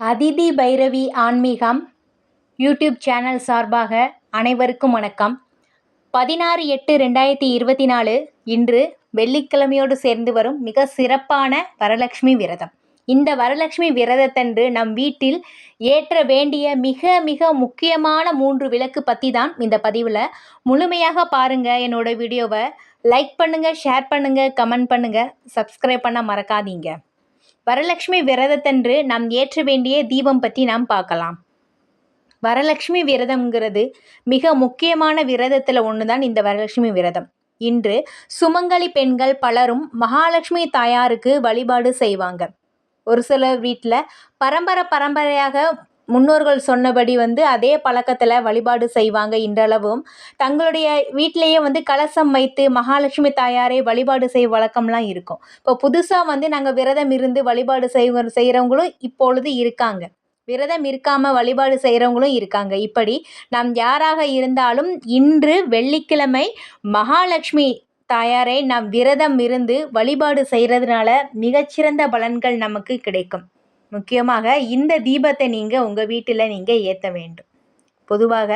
அதிதி பைரவி ஆன்மீகம் YouTube channel சார்பாக அனைவருக்கும் வணக்கம். பதினாறு எட்டு ரெண்டாயிரத்தி இருபத்தி நாலு இன்று வெள்ளிக்கிழமையோடு சேர்ந்து வரும் மிக சிறப்பான வரலட்சுமி விரதம். இந்த வரலட்சுமி விரதத்தன்று நம் வீட்டில் ஏற்ற வேண்டிய மிக மிக முக்கியமான மூன்று விளக்கு பற்றி தான் இந்த பதிவில். முழுமையாக பாருங்கள் என்னோட வீடியோவை. லைக் பண்ணுங்கள் ஷேர் பண்ணுங்கள் கமெண்ட் பண்ணுங்கள் சப்ஸ்கிரைப் பண்ண மறக்காதீங்க. வரலட்சுமி விரதத்தன்று நாம் ஏற்ற வேண்டிய தீபம் பற்றி நாம் பார்க்கலாம். வரலட்சுமி விரதம்ங்கிறது மிக முக்கியமான விரதத்தில் ஒன்று தான் இந்த வரலட்சுமி விரதம். இன்று சுமங்கலி பெண்கள் பலரும் மகாலட்சுமி தாயாருக்கு வழிபாடு செய்வாங்க. ஒரு சில வீட்டில் பரம்பரை பரம்பரையாக முன்னோர்கள் சொன்னபடி வந்து அதே பழக்கத்தில் வழிபாடு செய்வாங்க இன்றளவும். தங்களுடைய வீட்டிலேயே வந்து கலசம் வைத்து மகாலட்சுமி தாயாரை வழிபாடு செய்ய வழக்கம்லாம் இருக்கும். இப்போ புதுசாக வந்து நாங்கள் விரதம் இருந்து வழிபாடு செய்வ செய்கிறவங்களும் இப்பொழுது இருக்காங்க. விரதம் இருக்காமல் வழிபாடு செய்கிறவங்களும் இருக்காங்க. இப்படி நாம் யாராக இருந்தாலும் இன்று வெள்ளிக்கிழமை மகாலட்சுமி தாயாரை நாம் விரதம் இருந்து வழிபாடு செய்கிறதுனால மிகச்சிறந்த பலன்கள் நமக்கு கிடைக்கும். முக்கியமாக இந்த தீபத்தை நீங்கள் உங்கள் வீட்டில் நீங்கள் ஏற்ற வேண்டும். பொதுவாக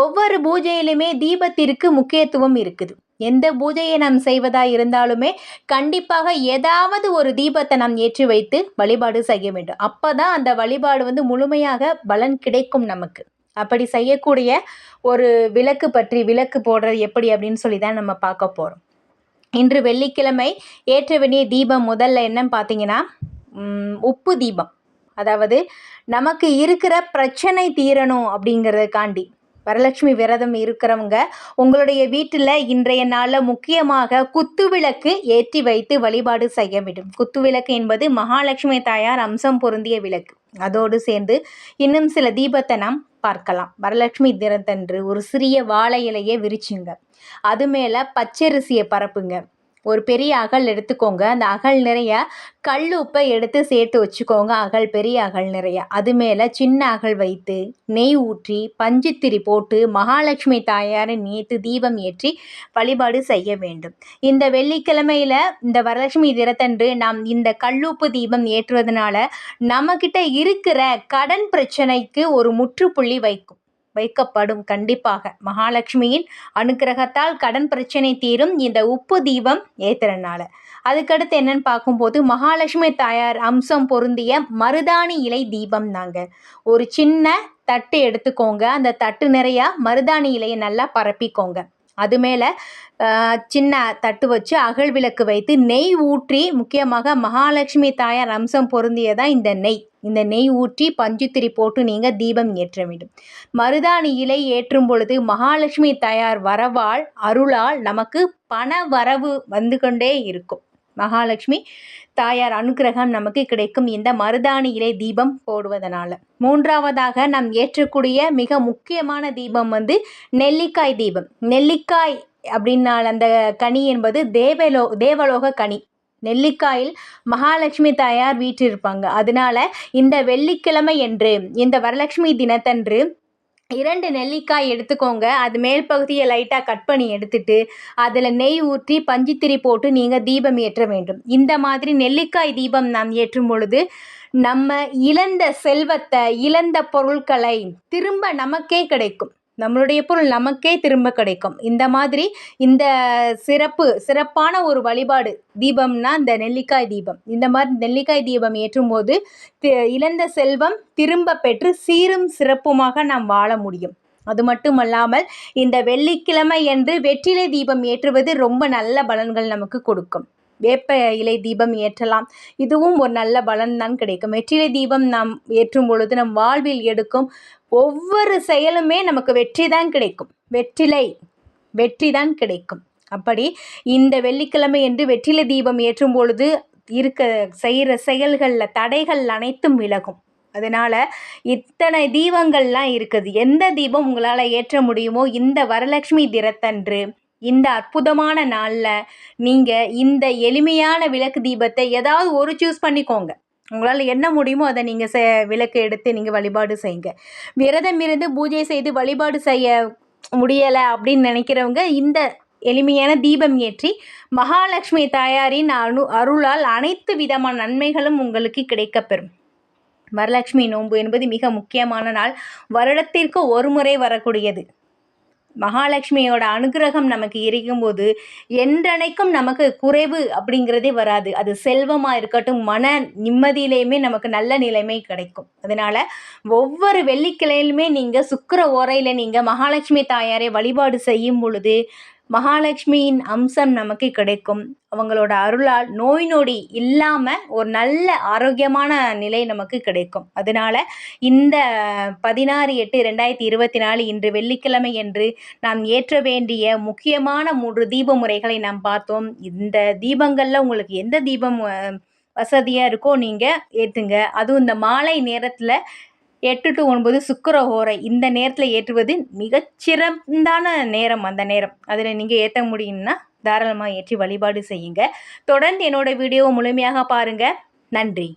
ஒவ்வொரு பூஜையிலுமே தீபத்திற்கு முக்கியத்துவம் இருக்குது. எந்த பூஜையை நாம் செய்வதாக இருந்தாலுமே கண்டிப்பாக ஏதாவது ஒரு தீபத்தை நாம் ஏற்றி வைத்து வழிபாடு செய்ய வேண்டும். அப்போ தான் அந்த வழிபாடு வந்து முழுமையாக பலன் கிடைக்கும் நமக்கு. அப்படி செய்யக்கூடிய ஒரு விளக்கு பற்றி விளக்கு போடுறது எப்படி அப்படின்னு சொல்லி தான் நம்ம பார்க்க போகிறோம் இன்று வெள்ளிக்கிழமை ஏற்ற வேண்டிய தீபம் முதல்ல என்னன்னு பார்த்தீங்கன்னா உப்பு தீபம். அதாவது நமக்கு இருக்கிற பிரச்சனை தீரணும் அப்படிங்கிறதுக்காண்டி. வரலட்சுமி விரதம் இருக்கிறவங்க உங்களுடைய வீட்டில் இன்றைய நாளில் முக்கியமாக குத்துவிளக்கு ஏற்றி வைத்து வழிபாடு செய்ய வேண்டும். குத்துவிளக்கு என்பது மகாலட்சுமி தாயார் அம்சம் பொருந்திய விளக்கு. அதோடு சேர்ந்து இன்னும் சில தீபத்தை நாம் பார்க்கலாம். வரலட்சுமி தினத்தன்று ஒரு சிறிய வாழை இலையை விரிச்சுங்க. அது மேலே பச்சரிசியை பரப்புங்க. ஒரு பெரிய அகல் எடுத்துக்கோங்க. அந்த அகல் நிறைய கல் உப்பை எடுத்து சேர்த்து வச்சுக்கோங்க. அகல் பெரிய அகல் நிறைய. அது மேலே சின்ன அகல் வைத்து நெய் ஊற்றி பஞ்சுத்திரி போட்டு மகாலட்சுமி தாயாரை நேற்று தீபம் ஏற்றி வழிபாடு செய்ய வேண்டும். இந்த வெள்ளிக்கிழமையில் இந்த வரலட்சுமி தினத்தன்று நாம் இந்த கல்லுப்பு தீபம் ஏற்றுவதனால நம்மக்கிட்ட இருக்கிற கடன் பிரச்சனைக்கு ஒரு முற்றுப்புள்ளி வைக்கும். வைக்கப்படும் கண்டிப்பாக. மகாலட்சுமியின் அனுக்கிரகத்தால் கடன் பிரச்சனை தீரும் இந்த உப்பு தீபம் ஏத்துறனால அதுக்கடுத்து என்னன்னு பார்க்கும்போது மகாலட்சுமி தாயார் அம்சம் பொருந்திய மருதாணி இலை தீபம் தாங்க. ஒரு சின்ன தட்டு எடுத்துக்கோங்க. அந்த தட்டு நிறையா மருதாணி இலையை நல்லா பரப்பிக்கோங்க. அது மேலே சின்ன தட்டு வச்சு அகல் விளக்கு வைத்து நெய் ஊற்றி முக்கியமாக மகாலட்சுமி தாயார் அம்சம் பொருந்தியதான் இந்த நெய். இந்த நெய் ஊற்றி பஞ்சுத்திரி போட்டு நீங்கள் தீபம் ஏற்ற வேண்டும். மருதாணி இலை ஏற்றும் பொழுது மகாலட்சுமி தாயார் வரவால் அருளால் நமக்கு பண வரவு வந்து கொண்டே இருக்கும். மகாலட்சுமி தாயார் அனுகிரகம் நமக்கு கிடைக்கும் இந்த மருதாணி இலை தீபம் போடுவதனால. மூன்றாவதாக நாம் ஏற்றக்கூடிய மிக முக்கியமான தீபம் வந்து நெல்லிக்காய் தீபம். நெல்லிக்காய் அப்படின்னால் அந்த கனி என்பது தேவலோ தேவலோக கனி. நெல்லிக்காயில் மகாலட்சுமி தாயார் வீற்றிருப்பாங்க. அதனால இந்த வெள்ளிக்கிழமை என்று இந்த வரலட்சுமி தினத்தன்று இரண்டு நெல்லிக்காய் எடுத்துக்கோங்க. அது மேல் பகுதியை லைட்டாக கட் பண்ணி எடுத்துட்டு அதில் நெய் ஊற்றி பஞ்சுத்திரி போட்டு நீங்கள் தீபம் ஏற்ற வேண்டும். இந்த மாதிரி நெல்லிக்காய் தீபம் நாம் ஏற்றும் பொழுது நம்ம இழந்த செல்வத்தை இழந்த பொருட்களை திரும்ப நமக்கே கிடைக்கும். நம்மளுடைய பொருள் நமக்கே திரும்ப கிடைக்கும். இந்த மாதிரி இந்த சிறப்பு சிறப்பான ஒரு வழிபாடு தீபம்னா இந்த நெல்லிக்காய் தீபம். இந்த மாதிரி நெல்லிக்காய் தீபம் ஏற்றும் போது இழந்த செல்வம் திரும்ப பெற்று சீரும் சிறப்புமாக நாம் வாழ முடியும். அது மட்டுமல்லாமல் இந்த வெள்ளிக்கிழமை என்று வெற்றிலை தீபம் ஏற்றுவது ரொம்ப நல்ல பலன்கள் நமக்கு கொடுக்கும். வேப்ப இலை தீபம் ஏற்றலாம். இதுவும் ஒரு நல்ல பலன் தான் கிடைக்கும். வெற்றிலை தீபம் நாம் ஏற்றும் பொழுது நம் வாழ்வில் எடுக்கும் ஒவ்வொரு செயலுமே நமக்கு வெற்றி தான் கிடைக்கும். வெற்றிலை வெற்றி தான் கிடைக்கும். அப்படி இந்த வெள்ளிக்கிழமை என்று வெற்றிலை தீபம் ஏற்றும் பொழுது இருக்க செய்கிற செயல்களில் தடைகள் அனைத்தும் விலகும். அதனால் இத்தனை தீபங்கள்லாம் இருக்குது. எந்த தீபம் உங்களால் ஏற்ற முடியுமோ இந்த வரலட்சுமி தினத்தன்று இந்த அற்புதமான நாளில் நீங்கள் இந்த எளிமையான விளக்கு தீபத்தை ஏதாவது ஒரு சூஸ் பண்ணிக்கோங்க. உங்களால் என்ன முடியுமோ அதை நீங்கள் செ விளக்கு எடுத்து நீங்கள் வழிபாடு செய்யுங்க. விரதம் இருந்து பூஜை செய்து வழிபாடு செய்ய முடியலை அப்படின்னு நினைக்கிறவங்க இந்த எளிமையான தீபம் ஏற்றி மகாலட்சுமி தாயாரின் அனு அருளால் அனைத்து விதமான நன்மைகளும் உங்களுக்கு கிடைக்கப்பெறும். வரலட்சுமி நோன்பு என்பது மிக முக்கியமான நாள். வருடத்திற்கு ஒரு முறை வரக்கூடியது. மகாலட்சுமியோட அனுகிரகம் நமக்கு இருக்கும்போது என்றனைக்கும் நமக்கு குறைவு அப்படிங்கிறதே வராது. அது செல்வமாக இருக்கட்டும் மன நிம்மதியிலையுமே நமக்கு நல்ல நிலைமை கிடைக்கும். அதனால் ஒவ்வொரு வெள்ளிக்கிழையிலுமே நீங்கள் சுக்கர ஓரையில் நீங்கள் மகாலட்சுமி தாயாரை வழிபாடு செய்யும் பொழுது மகாலட்சுமியின் அம்சம் நமக்கு கிடைக்கும். அவங்களோட அருளால் நோய் நொடி இல்லாமல் ஒரு நல்ல ஆரோக்கியமான நிலை நமக்கு கிடைக்கும். அதனால் இந்த பதினாறு எட்டு ரெண்டாயிரத்தி இருபத்தி நாலு இன்று வெள்ளிக்கிழமை என்று நாம் ஏற்ற வேண்டிய முக்கியமான மூன்று தீப முறைகளை நாம் பார்த்தோம். இந்த தீபங்களில் உங்களுக்கு எந்த தீபம் வசதியாக இருக்கோ நீங்கள் ஏற்றுங்க அதுவும் இந்த மாலை நேரத்தில் எட்டு டு ஒன்பது சுக்கர ஓரை இந்த நேரத்தில் ஏற்றுவது மிகச்சிறந்தான நேரம் அந்த நேரம். அதில் நீங்கள் ஏற்ற முடியும்னா தாராளமாக ஏற்றி வழிபாடு செய்யுங்க. தொடர்ந்து என்னோடய வீடியோவை முழுமையாக பாருங்கள் நன்றி.